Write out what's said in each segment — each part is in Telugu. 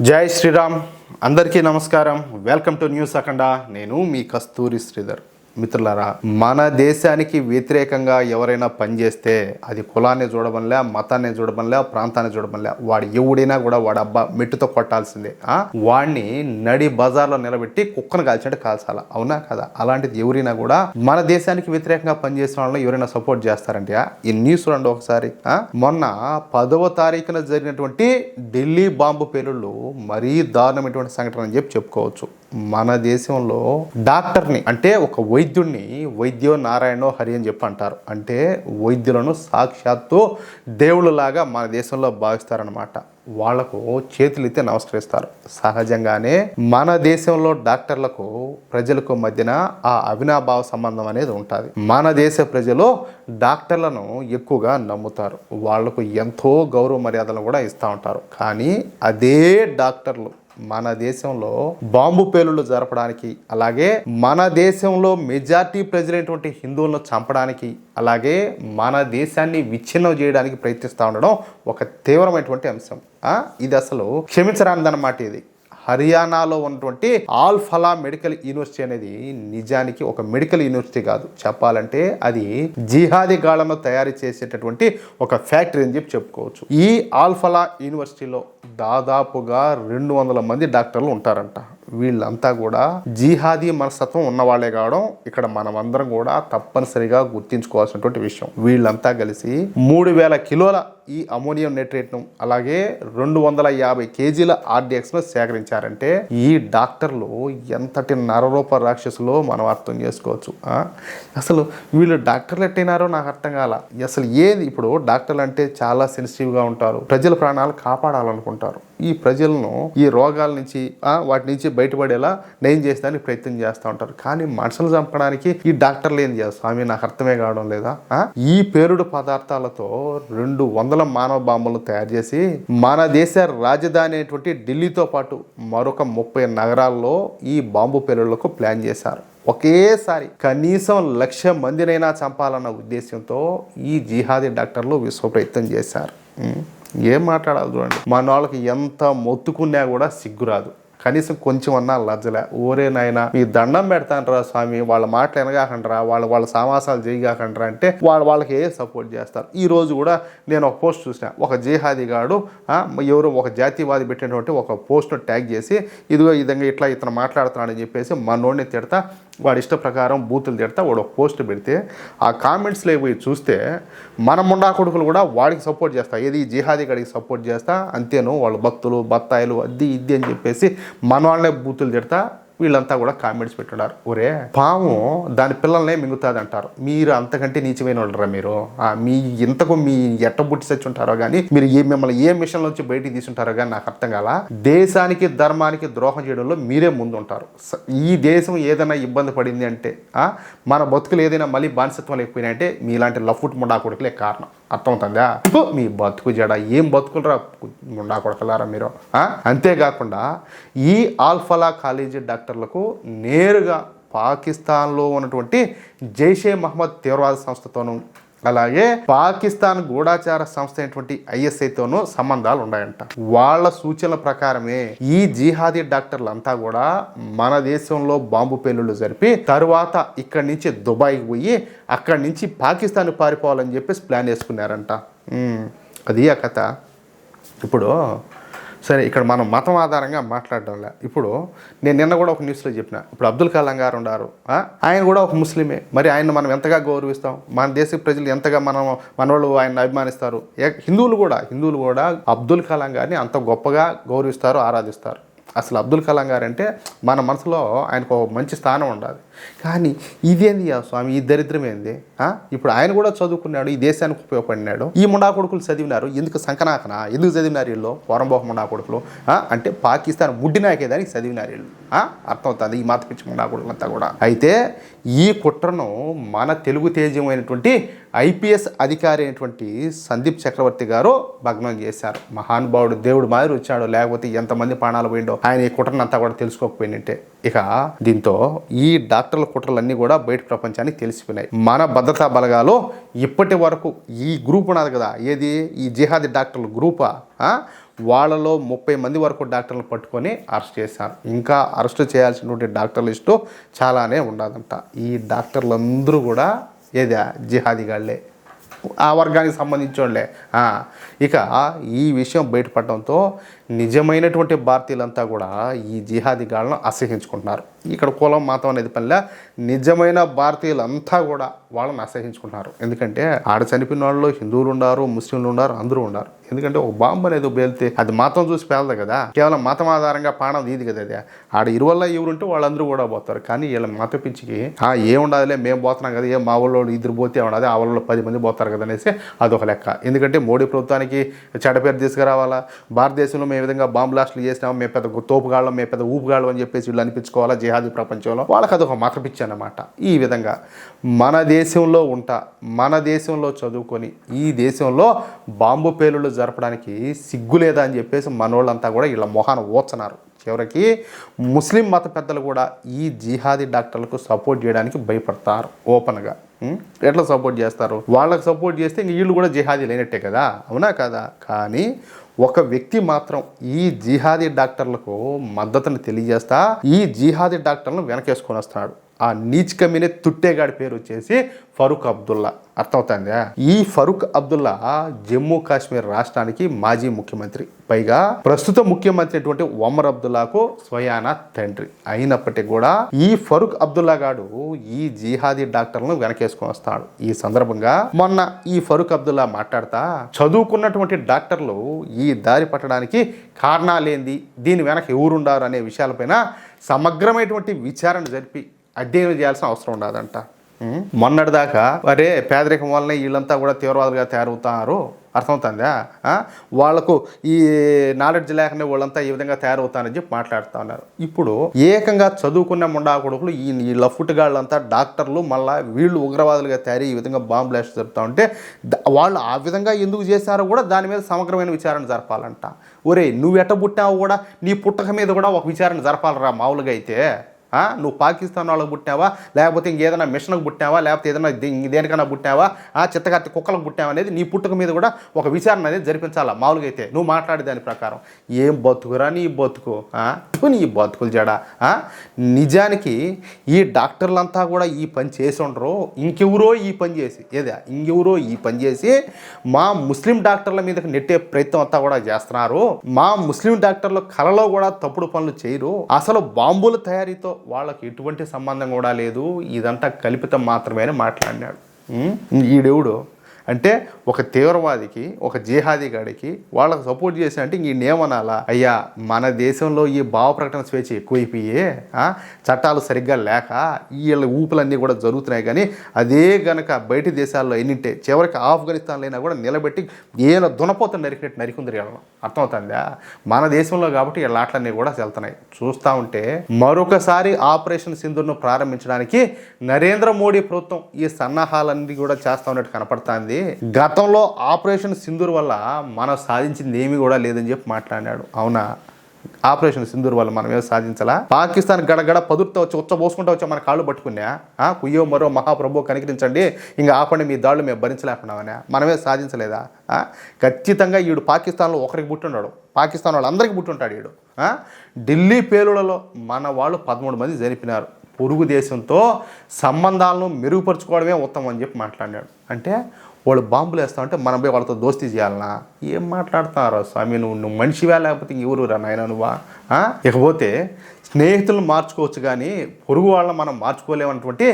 జై శ్రీరామ్. అందరికీ నమస్కారం. Welcome to news Akhanda. నేను మీ కస్తూరి శ్రీధర్. మిత్రులారా మన దేశానికి వ్యతిరేకంగా ఎవరైనా పనిచేస్తే అది కులాన్ని చూడడంలే మతాన్ని చూడమనిలే ప్రాంతాన్ని చూడమనిలే వాడు ఎవడైనా కూడా వాడు అబ్బా మెట్టుతో కొట్టాల్సిందే వాడిని నడి బజార్లో నిలబెట్టి కుక్కను కాల్చినట్టు కాల్చాల? అవునా కదా? అలాంటిది ఎవరైనా కూడా మన దేశానికి వ్యతిరేకంగా పనిచేసిన వాళ్ళని ఎవరైనా సపోర్ట్ చేస్తారంటే ఈ న్యూస్ రండి ఒకసారి మొన్న పదవ తారీఖున జరిగినటువంటి ఢిల్లీ బాంబు పేలుళ్ళు మరీ దారుణమైనటువంటి సంఘటన అని చెప్పి చెప్పుకోవచ్చు. మన దేశంలో డాక్టర్ని అంటే ఒక వైద్యుడిని వైద్యో నారాయణో హరి అని చెప్పి అంటారు. అంటే వైద్యులను సాక్షాత్తు దేవుళ్ళలాగా మన దేశంలో భావిస్తారనమాట వాళ్ళకు చేతులైతే నమస్కరిస్తారు. సహజంగానే మన దేశంలో డాక్టర్లకు ప్రజలకు మధ్యన ఆ అవినాభావ సంబంధం అనేది ఉంటుంది. మన దేశ ప్రజలు డాక్టర్లను ఎక్కువగా నమ్ముతారు. వాళ్ళకు ఎంతో గౌరవ మర్యాదలను కూడా ఇస్తూ ఉంటారు. కానీ అదే డాక్టర్లు మన దేశంలో బాంబు పేలుళ్ళు జరపడానికి అలాగే మన దేశంలో మెజార్టీ ప్రజలైనటువంటి హిందువులను చంపడానికి అలాగే మన దేశాన్ని విచ్ఛిన్నం చేయడానికి ప్రయత్నిస్తూ ఉండడం ఒక తీవ్రమైనటువంటి అంశం. ఇది అసలు క్షమించరానిదన్నమాట ఇది. హర్యానాలో ఉన్నటువంటి ఆల్ ఫలా మెడికల్ యూనివర్సిటీ అనేది నిజానికి ఒక మెడికల్ యూనివర్సిటీ కాదు. చెప్పాలంటే అది జిహాది గాళ్ళను తయారు చేసేటటువంటి ఒక ఫ్యాక్టరీ అని చెప్పి చెప్పుకోవచ్చు. ఈ ఆల్ఫలా యూనివర్సిటీలో దాదాపుగా రెండు వందల మంది డాక్టర్లు ఉంటారంట. వీళ్ళంతా కూడా జీహాదీ మనస్తత్వం ఉన్నవాళ్ళే కావడం ఇక్కడ మనమందరం కూడా తప్పనిసరిగా గుర్తించుకోవాల్సినటువంటి విషయం. వీళ్ళంతా కలిసి మూడు వేల కిలోల ఈ అమోనియం నైట్రేట్ను అలాగే రెండు వందల యాభై కేజీల ఆర్డిఎక్స్ను సేకరించారంటే ఈ డాక్టర్లు ఎంతటి నరరూప రాక్షసులో మనం అర్థం చేసుకోవచ్చు అసలు వీళ్ళు డాక్టర్లు ఎట్టయినారో నాకు అర్థం కాల. అసలు ఏది ఇప్పుడు డాక్టర్లు అంటే చాలా సెన్సిటివ్గా ఉంటారు. ప్రజల ప్రాణాలు కాపాడాలనుకుంటారు. ఈ ప్రజలను ఈ రోగాల నుంచి వాటి నుంచి బయటపడేలా నేను చేసేదానికి ప్రయత్నం చేస్తూ ఉంటారు. కానీ మనుషులు చంపడానికి ఈ డాక్టర్లు ఏం చేస్తారు స్వామి నాకు అర్థమే కావడం లేదా? ఈ పేరుడు పదార్థాలతో రెండు వందల మానవ బాంబులను తయారు చేసి మన దేశ రాజధాని అయినటువంటి ఢిల్లీతో పాటు మరొక ముప్పై నగరాల్లో ఈ బాంబు పేలుళ్ళకు ప్లాన్ చేశారు. ఒకేసారి కనీసం లక్ష మందినైనా చంపాలన్న ఉద్దేశంతో ఈ జిహాదీ డాక్టర్లు విశ్వ ప్రయత్నం చేశారు. ఏం మాట్లాడాలి చూడండి. మన వాళ్ళకి ఎంత మొత్తుకున్నా కూడా సిగ్గురాదు. కనీసం కొంచెం అన్నా లజ్జలే. ఓరే నాయన మీ దండం పెడతానరా స్వామి వాళ్ళ మాటలు ఎనగాకండ్రా వాళ్ళ వాళ్ళ సామాసాలు చేయగాకండ్రా అంటే వాళ్ళు వాళ్ళకి సపోర్ట్ చేస్తారు? ఈ రోజు కూడా నేను ఒక పోస్ట్ చూసిన. ఒక జిహాదీ గాడు ఎవరో ఒక జాతీయవాది పెట్టినటువంటి ఒక పోస్ట్ను ట్యాగ్ చేసి ఇదిగో విధంగా ఇట్లా ఇతను మాట్లాడుతున్నాడని చెప్పేసి మనోడిని తిడతా వాడి ఇష్ట ప్రకారం బూతులు తిడతా వాడు ఒక పోస్ట్ పెడితే ఆ కామెంట్స్లో పోయి చూస్తే మన ముండా కొడుకులు కూడా వాడికి సపోర్ట్ చేస్తా. ఏది జిహాదీ గడికి సపోర్ట్ చేస్తా అంతేను వాళ్ళ భక్తులు బత్తాయిలు అది ఇది అని చెప్పేసి మన వాళ్ళనే బూతులు తిడతా. వీళ్ళంతా కూడా కామెంట్స్ పెట్టున్నారు. ఒరే పాము దాని పిల్లల్నే మింగుతుంది అంటారు మీరు అంతకంటే నీచమైన వాళ్ళరా మీరు. మీ ఇంతకు మీ ఎట్ట బుట్టి చచ్చి ఉంటారో కానీ మీరు ఏ మిమ్మల్ని ఏ మిషన్ నుంచి బయటికి తీసుంటారో కానీ నాకు అర్థం కాల. దేశానికి ధర్మానికి ద్రోహం చేయడంలో మీరే ముందుంటారు. ఈ దేశం ఏదైనా ఇబ్బంది పడింది అంటే మన బతుకులు ఏదైనా మళ్ళీ బానిసత్వం లేకపోయినాయంటే మీలాంటి లఫుట్ ముండా కొడుకులే కారణం. అర్థమవుతుందా మీ బతుకు జడ ఏం బతుకులరా? ముండా కొడకలారా మీరు? అంతేకాకుండా ఈ ఆల్ఫలా కాలేజీ డాక్టర్లకు నేరుగా పాకిస్తాన్లో ఉన్నటువంటి జైషే మహమ్మద్ తీవ్రవాద సంస్థతోనూ అలాగే పాకిస్తాన్ గూఢాచార సంస్థ అయినటువంటి ఐఎస్ఐతోనూ సంబంధాలు ఉన్నాయంట వాళ్ళ సూచనల ప్రకారమే ఈ జిహాదీ డాక్టర్లంతా కూడా మన దేశంలో బాంబు పేలుళ్ళు జరిపి తరువాత ఇక్కడి నుంచి దుబాయ్కి పోయి అక్కడి నుంచి పాకిస్తాన్ పారిపోవాలని చెప్పేసి ప్లాన్ వేసుకున్నారంట. అది ఆ కథ. ఇప్పుడు సరే ఇక్కడ మనం మతం ఆధారంగా మాట్లాడడంలే ఇప్పుడు నేను నిన్న కూడా ఒక న్యూస్లో చెప్పిన. ఇప్పుడు అబ్దుల్ కలాం గారు ఉన్నారు. ఆయన కూడా ఒక ముస్లిమే. మరి ఆయన మనం ఎంతగా గౌరవిస్తాం? మన దేశ ప్రజలు ఎంతగా మనం మనవాళ్ళు ఆయన అభిమానిస్తారు? ఏ- హిందువులు కూడా హిందువులు కూడా అబ్దుల్ కలాం గారిని అంత గొప్పగా గౌరవిస్తారు ఆరాధిస్తారు. అసలు అబ్దుల్ కలాం గారు అంటే మన మనసులో ఆయనకు ఒక మంచి స్థానం ఉండాలి. కానీ ఇదేంది ఆ స్వామి? ఈ దరిద్రం ఏంది? ఆ? ఇప్పుడు ఆయన కూడా చదువుకున్నాడు ఈ దేశానికి ఉపయోగపడినాడు. ఈ ముండా కొడుకులు చదివినారు ఎందుకు సంకనాకన? ఎందుకు చదివినారు వీళ్ళు? పోరంబోహ ముండా కొడుకులు అంటే పాకిస్తాన్ ముడ్డినాకేదానికి చదివినారు వీళ్ళు. ఆ? అర్థమవుతుంది ఈ మాత పిచ్చి ముండా కొడుకులంతా కూడా. అయితే ఈ కుట్రను మన తెలుగు తేజమైనటువంటి ఐపీఎస్ అధికారి అయినటువంటి సందీప్ చక్రవర్తి గారు భగ్నం చేశారు. మహానుభావుడు దేవుడు మాదిరి వచ్చాడు. లేకపోతే ఎంతమంది ప్రాణాలు పోయిండో ఆయన ఈ కుట్రను అంతా కూడా తెలుసుకోకపోయినట్టే. ఇక దీంతో ఈ డాక్టర్ల కుట్రలన్నీ కూడా బయట ప్రపంచానికి తెలిసిపోయినాయి. మన భద్రతా బలగాలు ఇప్పటి వరకు ఈ గ్రూప్ ఉన్నది కదా. ఏది? ఈ జిహాదీ డాక్టర్ల గ్రూపా? వాళ్ళలో ముప్పై మంది వరకు డాక్టర్లను పట్టుకొని అరెస్ట్ చేశారు. ఇంకా అరెస్ట్ చేయాల్సినటువంటి డాక్టర్ లిస్టు చాలానే ఉండదంట ఈ డాక్టర్లందరూ కూడా ఏదా జిహాదీగాళ్ళే? ఆ వర్గానికి సంబంధించిన వాళ్ళే ఇక ఈ విషయం బయటపడడంతో నిజమైనటువంటి భారతీయులంతా కూడా ఈ జిహాదీ గాళ్ళను అసహించుకుంటున్నారు. ఇక్కడ కులం మాతం అనేది పనిలా. నిజమైన భారతీయులంతా కూడా వాళ్ళని అసహించుకుంటున్నారు. ఎందుకంటే ఆడ చనిపోయిన వాళ్ళు హిందువులు ఉన్నారు ముస్లింలు ఉన్నారు అందరూ ఉన్నారు ఎందుకంటే ఒక బాంబు అనేది పేలితే అది మాతం చూసి పేలదు కదా. కేవలం మతం ఆధారంగా పాడం తీది కదా అది. ఆడ ఇరువల్ల ఎవరుంటే వాళ్ళందరూ కూడా పోతారు. కానీ వీళ్ళ మత పిచ్చికి ఆ ఏముండదులే మేము పోతున్నాం కదా ఏ మా వాళ్ళు ఇద్దరు పోతే ఉండదు ఆ వాళ్ళు పది మంది పోతారు కదా అనేసి అదొక లెక్క. ఎందుకంటే మోడీ ప్రభుత్వానికి చెడ్డ పేరు తీసుకురావాలా? భారతదేశంలో మేము ఈ విధంగా బాంబ్ బ్లాస్ట్లు చేసినాం మేము పెద్ద తోపుగాళ్ళం మేము పెద్ద ఊపుగాళ్ళం అని చెప్పేసి వీళ్ళు అనిపించుకోవాలా జిహాదీ ప్రపంచంలో? వాళ్ళకి అదొక మత పిచ్చి ఈ విధంగా మన దేశంలో ఉంటా మన దేశంలో చదువుకొని ఈ దేశంలో బాంబు పేలుళ్ళు జరపడానికి సిగ్గు లేదా అని చెప్పేసి మనోళ్ళంతా కూడా వీళ్ళ మొహాన ఓచనారు చివరికి ముస్లిం మత పెద్దలు కూడా ఈ జిహాదీ డాక్టర్లకు సపోర్ట్ చేయడానికి భయపడతారు ఓపెన్గా. ఎట్లా సపోర్ట్ చేస్తారు? వాళ్ళకి సపోర్ట్ చేస్తే ఇంక వీళ్ళు కూడా జిహాదీ లేనట్టే కదా? అవునా కదా? కానీ ఒక వ్యక్తి మాత్రం ఈ జిహాదీ డాక్టర్లకు మద్దతును తెలియజేస్తా ఈ జిహాదీ డాక్టర్లను వెనకేసుకొని వస్తున్నాడు ఆ నీచ్ తుట్టేగాడి పేరు వచ్చేసి ఫరూక్ అబ్దుల్లా. అర్థమవుతుందా? ఈ ఫరూక్ అబ్దుల్లా జమ్మూ కాశ్మీర్ రాష్ట్రానికి మాజీ ముఖ్యమంత్రి. పైగా ప్రస్తుత ముఖ్యమంత్రి అటువంటి ఒమర్ అబ్దుల్లాకు స్వయాన తండ్రి. అయినప్పటికీ కూడా ఈ ఫరూక్ అబ్దుల్లా గాడు ఈ జిహాదీ డాక్టర్లను వెనకేసుకొని వస్తాడు. ఈ సందర్భంగా మొన్న ఈ ఫరూక్ అబ్దుల్లా మాట్లాడతా చదువుకున్నటువంటి డాక్టర్లు ఈ దారి పట్టడానికి కారణాలేంది? దీని వెనక ఎవరుండారు అనే విషయాలపైన సమగ్రమైనటువంటి విచారణ జరిపి అధ్యయనం చేయాల్సిన అవసరం ఉండదంట. మొన్నటిదాకా అరే పేదరికం వల్లనే వీళ్ళంతా కూడా తీవ్రవాదులుగా తయారవుతారు. అర్థమవుతుందా? వాళ్ళకు వాళ్ళకు ఈ నాలెడ్జ్ లేకనే వాళ్ళంతా ఈ విధంగా తయారవుతారని చెప్పి మాట్లాడుతూ ఉన్నారు. ఇప్పుడు ఏకంగా చదువుకున్న ముండా కొడుకులు ఈ ఈ లఫుట్గాళ్ళంతా డాక్టర్లు మళ్ళా వీళ్ళు ఉగ్రవాదులుగా తయారీ ఈ విధంగా బాంబు బ్లాస్ట్ జరుపుతూ ఉంటే వాళ్ళు ఆ విధంగా ఎందుకు చేశారో కూడా దాని మీద సమగ్రమైన విచారణ జరపాలంట. ఒరే నువ్వు ఎట్ట పుట్టావు కూడా నీ పుట్టక మీద కూడా ఒక విచారణ జరపాలరా మామూలుగా అయితే. నువ్వు పాకిస్తాన్ వాళ్ళకి పుట్టావా? లేకపోతే ఇంకేదైనా మిషన్కి పుట్టావా? లేకపోతే ఏదైనా దేనికైనా పుట్టావా? ఆ? చిత్తకత్తి కుక్కలకు పుట్టావా అనేది నీ పుట్టుక మీద కూడా ఒక విచారణ అనేది జరిపించాలా? మామూలుగా అయితే నువ్వు మాట్లాడే దాని ప్రకారం. ఏం బతుకురా నీ బతుకు? నీ బతుకులు జడ. నిజానికి ఈ డాక్టర్లంతా కూడా ఈ పని చేసి ఉండరు. ఇంకెవరో ఈ పని చేసి ఏదా? ఇంకెవరో ఈ పని చేసి మా ముస్లిం డాక్టర్ల మీదకి నెట్టే ప్రయత్నం అంతా కూడా చేస్తున్నారు. మా ముస్లిం డాక్టర్లు కళలో కూడా తప్పుడు పనులు చేయరు. అసలు బాంబుల తయారీతో వాళ్ళకి ఎటువంటి సంబంధం కూడా లేదు. ఇదంతా కల్పితం మాత్రమే అని మాట్లాడినాడు. ఈ దేవుడు అంటే ఒక తీవ్రవాదికి ఒక జిహాదీ గాడికి వాళ్ళకి సపోర్ట్ చేసి అంటే ఈ ఏమనాలా అయ్యా మన దేశంలో ఈ భావ ప్రకటన స్వేచ్ఛ ఎక్కువైపోయి చట్టాలు సరిగ్గా లేక వీళ్ళ ఊపులన్నీ కూడా జరుగుతున్నాయి కానీ అదే గనక బయటి దేశాల్లో ఎన్నింటే చివరికి ఆఫ్ఘనిస్తాన్లో అయినా కూడా నిలబెట్టి ఏదో దునపోత నరికినట్టు నరికుందరు వెళ్ళడం అర్థమవుతుందా? మన దేశంలో కాబట్టి వీళ్ళ ఆటలన్నీ కూడా వెళ్తున్నాయి. చూస్తూ ఉంటే మరొకసారి ఆపరేషన్ సింధుర్ను ప్రారంభించడానికి నరేంద్ర మోడీ ప్రభుత్వం ఈ సన్నాహాలన్నీ కూడా చేస్తా ఉన్నట్టు కనపడుతుంది. గతంలో ఆపరేషన్ సింధూర్ వల్ల మనం సాధించింది ఏమీ కూడా లేదని చెప్పి మాట్లాడాడు అవునా? ఆపరేషన్ సింధూర్ వల్ల మనం ఏదో సాధించాలా? పాకిస్తాన్ గడగడ పదుర్త వచ్చి ఉచ్చబోసుకుంటూ వచ్చి మన కాళ్ళు పట్టుకున్నా ఆ, కుయ్యో మరో మహాప్రభు కనికరించండి ఇంకా ఆపండి మీ దాడులు మేము భరించలేకున్నామనే మనమే సాధించలేదా? ఖచ్చితంగా ఈడు పాకిస్తాన్లో ఒకరికి పుట్టుండాడు. పాకిస్తాన్ వాళ్ళందరికీ పుట్టుంటాడు ఈడు. ఢిల్లీ పేలులలో మన వాళ్ళు పదమూడు మంది జరిపినారు పొరుగు దేశంతో సంబంధాలను మెరుగుపరుచుకోవడమే ఉత్తమం అని చెప్పి మాట్లాడాడు అంటే వాళ్ళు బాంబులు వేస్తా ఉంటే మనం పోయి వాళ్ళతో దోస్తీ చేయాలనా? ఏం మాట్లాడుతున్నారు స్వామి? నువ్వు నువ్వు మనిషివా లేకపోతే ఇంకెవరు రా నాయన నువ్వా? ఇకపోతే స్నేహితులను మార్చుకోవచ్చు కానీ పొరుగు వాళ్ళని మనం మార్చుకోలేమన్నటువంటి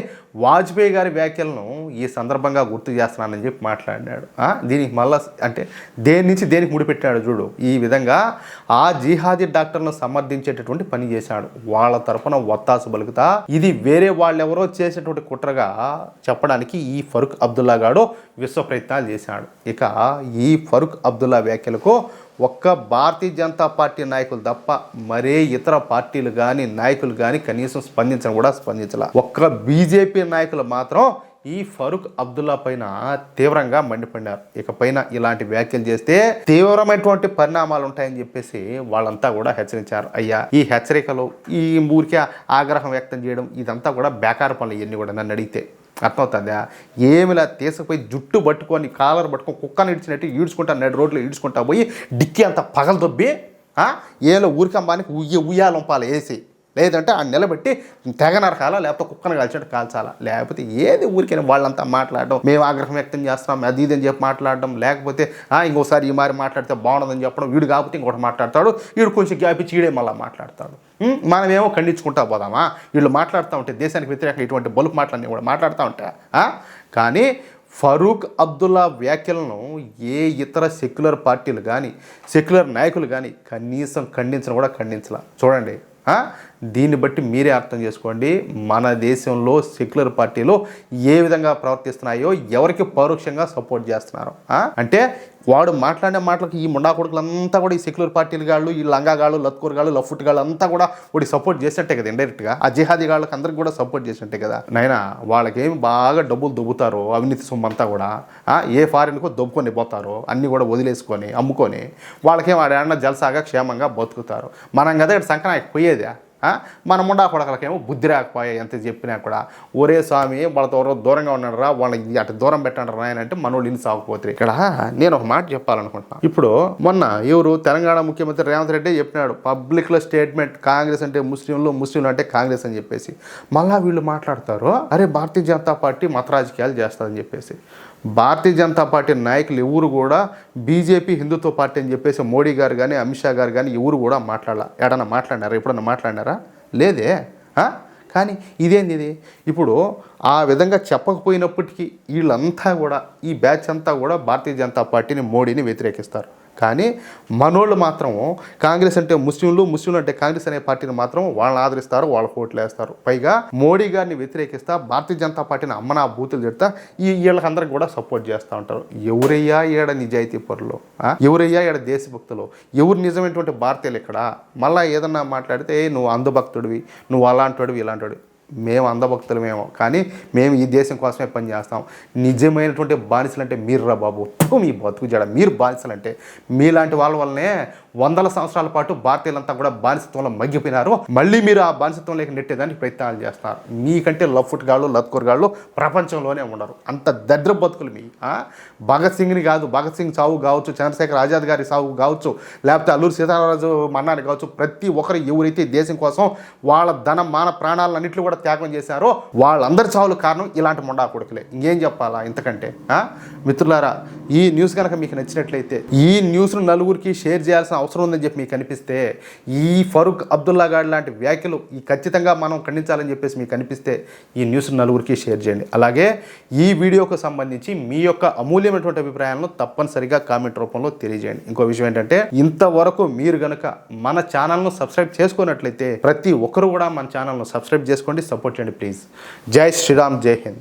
వాజ్పేయి గారి వ్యాఖ్యలను ఈ సందర్భంగా గుర్తు చేస్తున్నానని చెప్పి మాట్లాడాడు. దీనికి మళ్ళా అంటే దేని నుంచి దేనికి ముడిపెట్టాడు చూడు. ఈ విధంగా ఆ జిహాదీ డాక్టర్ను సమర్థించేటటువంటి పని చేశాడు. వాళ్ళ తరపున వత్తాసు బలుకుతా ఇది వేరే వాళ్ళెవరో చేసేటువంటి కుట్రగా చెప్పడానికి ఈ ఫరూక్ అబ్దుల్లా గాడు విశ్వ ప్రయత్నాలు చేశాడు. ఇక ఈ ఫరూక్ అబ్దుల్లా వ్యాఖ్యలకు ఒక్క భారతీయ జనతా పార్టీ నాయకులు తప్ప మరే ఇతర పార్టీలుగా కానీ నాయకులు కానీ కనీసం స్పందించడం కూడా స్పందించాల. ఒక్క బీజేపీ నాయకులు మాత్రం ఈ ఫరూక్ అబ్దుల్లా పైన తీవ్రంగా మండిపడినారు. ఇక పైన ఇలాంటి వ్యాఖ్యలు చేస్తే తీవ్రమైనటువంటి పరిణామాలు ఉంటాయని చెప్పేసి వాళ్ళంతా కూడా హెచ్చరించారు. అయ్యా ఈ హెచ్చరికలు ఈ ఊరికే ఆగ్రహం వ్యక్తం చేయడం ఇదంతా కూడా బేకార పనులు ఇవన్నీ కూడా నన్ను అడిగితే. అర్థమవుతుందా? ఏమిలా తీసుకుపోయి జుట్టు పట్టుకొని కాలర్ పట్టుకొని కుక్కను ఇడిచినట్టు ఈడ్చుకుంటా నడు రోడ్లో ఈడ్చుకుంటా పోయి డిక్కి అంత పగలు దొబ్బి ఏలో ఊరికంబానికి ఉయ్య ఉయ్యాలంపాలి వేసి. లేదంటే ఆ నిలబెట్టి తెగ నరకాలా లేకపోతే కుక్కను కాల్చడం కాల్చాలా. లేకపోతే ఏది ఊరికైనా వాళ్ళంతా మాట్లాడడం మేము ఆగ్రహం వ్యక్తం చేస్తున్నాం అది ఇది అని చెప్పి మాట్లాడడం లేకపోతే ఇంకోసారి ఈ మారి మాట్లాడితే బాగుండదని చెప్పడం వీడు కాకపోతే ఇంకోటి మాట్లాడతాడు వీడు కొంచెం గ్యాప్ ఇచ్చి మళ్ళీ మాట్లాడతాడు. మనమేమో ఖండించుకుంటా పోదామా? వీళ్ళు మాట్లాడుతూ ఉంటే దేశానికి వ్యతిరేకంగా ఇటువంటి బలుపు మాటలన్నీ కూడా మాట్లాడుతూ ఉంటా కానీ ఫరూక్ అబ్దుల్లా వ్యాఖ్యలను ఏ ఇతర సెక్యులర్ పార్టీలు కానీ సెక్యులర్ నాయకులు కానీ కనీసం ఖండించడం కూడా ఖండించాల. చూడండి దీన్ని బట్టి మీరే అర్థం చేసుకోండి. మన దేశంలో సెక్యులర్ పార్టీలు ఏ విధంగా ప్రవర్తిస్తున్నాయో ఎవరికి పరోక్షంగా సపోర్ట్ చేస్తున్నారు. అంటే వాడు మాట్లాడే మాటలకు ఈ ముండా కొడుకులంతా కూడా ఈ సెక్యులర్ పార్టీలు గాళ్ళు ఈ లంగాగాళ్ళు లత్కూరగాళ్ళు లఫుట్ గాళ్ళు అంతా కూడా వాడి సపోర్ట్ చేసినట్టే కదా ఇండైరెక్ట్గా. ఆ జిహాదీ గాళ్ళకి అందరికి కూడా సపోర్ట్ చేసినట్టే కదా. నైనా వాళ్ళకేమి బాగా డబ్బులు దొబ్బుతారు అవినీతి సొమ్ము అంతా కూడా ఏ ఫారిన్కో దొబ్బుకొని పోతారో అన్నీ కూడా వదిలేసుకొని అమ్ముకొని వాళ్ళకేం వాడేమన్నా జలసాగా క్షేమంగా బతుకుతారు. మనం కదా ఇక్కడ సంక్రాంతి పోయేదే. మన ముండా కొడకలకేమో బుద్ధి రాకపోయా ఎంత చెప్పినా కూడా ఒరే స్వామి వాళ్ళతో ఎవరో దూరంగా ఉన్నాడు రా వాళ్ళని అటు దూరం పెట్టండి రా అంటే మనోళ్ళు ఇన్ని సాగుపోతారు ఇక్కడ. నేను ఒక మాట చెప్పాలనుకుంటున్నాను ఇప్పుడు మొన్న ఎవరు తెలంగాణ ముఖ్యమంత్రి రేవంత్ రెడ్డి చెప్పినాడు పబ్లిక్లో స్టేట్మెంట్ కాంగ్రెస్ అంటే ముస్లింలు ముస్లింలు అంటే కాంగ్రెస్ అని చెప్పేసి. మళ్ళీ వీళ్ళు మాట్లాడతారు అరే భారతీయ జనతా పార్టీ మత రాజకీయాలు చేస్తుందని చెప్పేసి. భారతీయ జనతా పార్టీ నాయకులు ఎవరు కూడా బీజేపీ హిందుత్వ పార్టీ అని చెప్పేసి మోడీ గారు కానీ అమిత్ షా గారు కానీ ఎవరు కూడా మాట్లాడాల ఎడన్నా మాట్లాడినారా ఎప్పుడన్నా మాట్లాడినారా? లేదే కానీ ఇదేంది ఇది? ఇప్పుడు ఆ విధంగా చెప్పకపోయినప్పటికీ వీళ్ళంతా కూడా ఈ బ్యాచ్ అంతా కూడా భారతీయ జనతా పార్టీని మోడీని వ్యతిరేకిస్తారు. కానీ మనోళ్ళు మాత్రం కాంగ్రెస్ అంటే ముస్లింలు ముస్లింలు అంటే కాంగ్రెస్ అనే పార్టీని మాత్రం వాళ్ళని ఆదరిస్తారు వాళ్ళ ఓట్లు వేస్తారు. పైగా మోడీ గారిని వ్యతిరేకిస్తా భారతీయ జనతా పార్టీని అమ్మనా బూతులు చెప్తా ఈ వీళ్ళకందరికి కూడా సపోర్ట్ చేస్తూ ఉంటారు. ఎవరయ్యా ఈడ నిజాయితీ పరులు? ఎవరయ్యా ఈడ దేశభక్తులు ఎవరు నిజమైనటువంటి భారతీయులు ఇక్కడ? మళ్ళీ ఏదన్నా మాట్లాడితే నువ్వు అంధభక్తుడివి నువ్వు అలాంటివాడివి ఇలాంటివాడివి మేము అంధభక్తులమేమో కానీ మేము ఈ దేశం కోసమే పని చేస్తాం. నిజమైనటువంటి బానిసలు అంటే మీరు రా బాబు. మీ బతుకు జడ. మీరు బానిసలు అంటే మీలాంటి వాళ్ళ వల్లనే వందల సంవత్సరాల పాటు భారతీయులంతా కూడా బానిసత్వంలో మగ్గిపోయినారు. మళ్ళీ మీరు ఆ బానిసత్వంలోకి నెట్టేదానికి ప్రయత్నాలు చేస్తున్నారు మీకంటే లఫ్ట్ గాళ్ళు లత్కూర్ గాళ్ళు ప్రపంచంలోనే ఉండరు. అంత దద్ర బతుకులు మీ భగత్ సింగ్ని కాదు భగత్ సింగ్ సావు కావచ్చు చంద్రశేఖర్ ఆజాద్ గారి సావు కావచ్చు లేకపోతే అల్లూరు సీతారామరాజు మన్నాని కావచ్చు ప్రతి ఒక్కరు ఎవరైతే దేశం కోసం వాళ్ళ ధనం మాన ప్రాణాలన్నింటినీ కూడా త్యాగం చేశారో వాళ్ళందరి చావులు కారణం ఇలాంటి ముండా కొడుకులే. ఇంకేం చెప్పాలా ఇంతకంటే మిత్రులారా ఈ న్యూస్ కనుక మీకు నచ్చినట్లయితే ఈ న్యూస్ను నలుగురికి షేర్ చేయాల్సిన అవసరం ఉందని చెప్పి మీకు అనిపిస్తే ఈ ఫరూక్ అబ్దుల్లా గాడ్ లాంటి వ్యాఖ్యలు ఈ ఖచ్చితంగా మనం ఖండించాలని చెప్పేసి మీకు అనిపిస్తే ఈ న్యూస్ నలుగురికి షేర్ చేయండి. అలాగే ఈ వీడియోకు సంబంధించి మీ యొక్క అమూల్యమైనటువంటి అభిప్రాయాలను తప్పనిసరిగా కామెంట్ రూపంలో తెలియజేయండి. ఇంకో విషయం ఏంటంటే ఇంతవరకు మీరు గనక మన ఛానల్ను సబ్స్క్రైబ్ చేసుకున్నట్లయితే ప్రతి ఒక్కరు కూడా మన ఛానల్ను సబ్స్క్రైబ్ చేసుకోండి సపోర్ట్ చేయండి ప్లీజ్. జై శ్రీరామ్ జై హింద్.